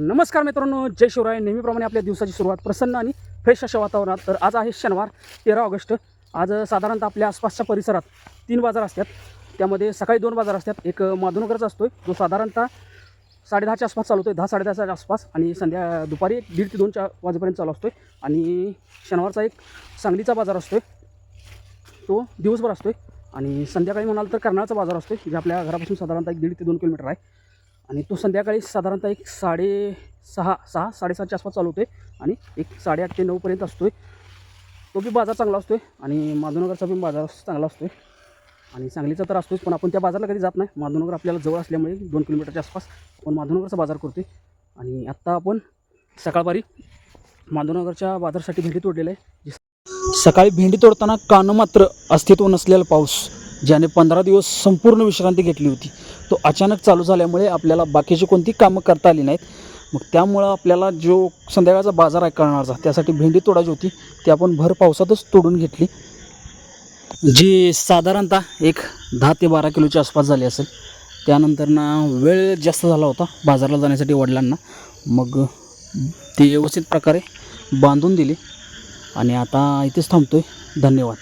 नमस्कार मित्रांनो जय शिवराय. नेहमीप्रमाणे आपल्या दिवसाची सुरुवात प्रसन्न आणि फ्रेश अशा वातावरणात. तर आज आहे शनिवार तेरा ऑगस्ट. आज साधारणतः आपल्या आसपासच्या परिसरात तीन बाजार असतात. त्यामध्ये सकाळी दोन बाजार असतात. एक माधुनगरचा असतो जो साधारणतः साडेदहाच्या आसपास चालू होतो दहा साडेदहाच्या आसपास. आणि संध्या दुपारी एक दीड ते दोनच्या वाजेपर्यंत चालू असतो आणि शनिवारचा एक सांगलीचा बाजार असतो तो दिवसभर असतो आणि संध्याकाळी म्हणाल तर कर्नाळचा बाजार असतो जे आपल्या घरापासून साधारणतः एक दीड ते दोन किलोमीटर आहे. आणि तो संध्याकाळी साधारणतः एक साडे सहा सहा साडेसातच्या आसपास चालू होतो आणि एक साडेआठ ते नऊपर्यंत असतो आहे तो बी बाजार चांगला असतो आहे आणि माधवनगरचा पण बाजार चांगला असतो आहे आणि सांगलीचा तर असतोच पण आपण त्या बाजारला कधी जात नाही. माधवनगर आपल्याला जवळ असल्यामुळे दोन किलोमीटरच्या आसपास आपण माधवनगरचा बाजार करतो आहे आणि आत्ता आपण सकाळपारी माधवनगरच्या बाजारासाठी भेंडी तोडलेलं आहे. सकाळी भेंडी तोडताना कानं मात्र अस्तित्व नसलेला पाऊस. ज्याने पंधरा दिवस संपूर्ण विश्रांती घेतली होती. तो अचानक चालू झाल्यामुळे आपल्याला बाकीची कोणती कामं करता आली नाहीत. मग त्यामुळं आपल्याला जो संध्याकाळचा बाजार आहे करणारचा त्यासाठी भेंडी तोडायची होती. ती आपण भर पावसातच तोडून घेतली. जी साधारणतः एक दहा ते बारा किलोच्या आसपास झाली असेल त्यानंतर ना वेळ जास्त झाला होता बाजारला जाण्यासाठी वडिलांना. मग ती व्यवस्थित प्रकारे बांधून दिली. आणि आता इथेच थांबतो आहे धन्यवाद.